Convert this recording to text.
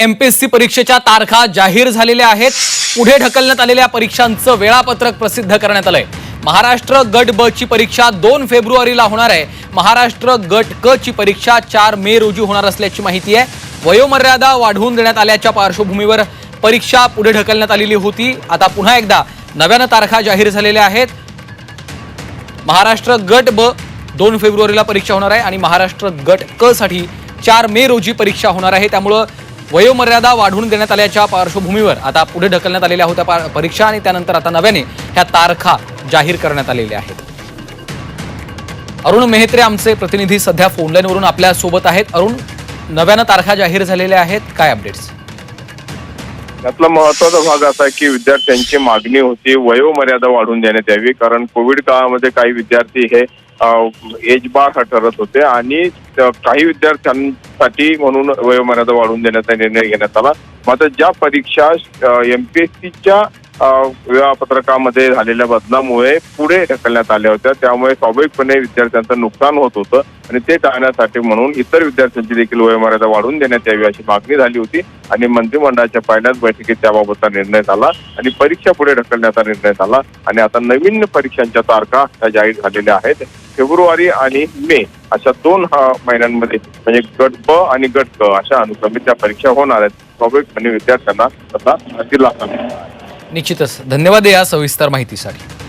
MPSC परीक्षेच्या तारखा जाहीर झालेल्या आहेत. पुढे ढकलण्यात आलेल्या परीक्षांचं वेळापत्रक प्रसिद्ध करण्यात आलंय. महाराष्ट्र गट ब ची परीक्षा दोन फेब्रुवारीला होणार आहे. महाराष्ट्र गट क ची परीक्षा चार मे रोजी होणार असल्याची माहिती आहे. वयोमर्यादा वाढवून देण्यात आल्याच्या पार्श्वभूमीवर परीक्षा पुढे ढकलण्यात आलेली होती. आता पुन्हा एकदा नव्यानं तारखा जाहीर झालेल्या आहेत. महाराष्ट्र गट ब दोन फेब्रुवारीला परीक्षा होणार आहे आणि महाराष्ट्र गट क साठी चार मे रोजी परीक्षा होणार आहे. त्यामुळं वयोमर्यादा वाढवून देण्यात आल्याच्या पार्श्वभूमीवर आता पुढे ढकलण्यात आलेल्या होत्या परीक्षा आणि त्यानंतर आता नव्याने ह्या तारखा जाहीर करण्यात आलेल्या आहेत. अरुण मेहत्रे आमचे प्रतिनिधी सध्या फोनलाईनवरून आपल्यासोबत आहेत. अरुण नव्यानं तारखा जाहीर झालेल्या आहेत. काय अपडेट्स यातला महत्त्वाचा भाग असा आहे की विद्यार्थ्यांची मागणी होती वयोमर्यादा वाढवून देण्यात यावी कारण कोविड काळामध्ये काही विद्यार्थी हे एज बार ठरत होते आणि काही विद्यार्थ्यांसाठी म्हणून वयोमर्यादा वाढवून देण्याचा निर्णय घेण्यात आला. मात्र ज्या परीक्षा एमपीएससीच्या वेळापत्रकामध्ये झालेल्या बदलामुळे पुढे ढकलण्यात आल्या होत्या. त्यामुळे स्वाभाविकपणे विद्यार्थ्यांचं नुकसान होत होतं आणि ते टाळण्यासाठी म्हणून इतर विद्यार्थ्यांची देखील वयोमर्यादा वाढवून देण्यात यावी अशी मागणी झाली होती आणि मंत्रिमंडळाच्या पहिल्याच बैठकीत त्याबाबतचा निर्णय झाला आणि परीक्षा पुढे ढकलण्याचा निर्णय झाला. आणि आता नवीन परीक्षांच्या तारखा त्या जाहीर झालेल्या आहेत. फेब्रुवारी आणि मे अशा दोन हा महिन्यांमध्ये म्हणजे गट ब आणि गट क अशा अनुक्रमे त्या परीक्षा होणार आहेत स्वाभाविकपणे म्हणजे विद्यार्थ्यांना तसा दिलासा निश्चितच. धन्यवाद या सविस्तर माहितीसाठी.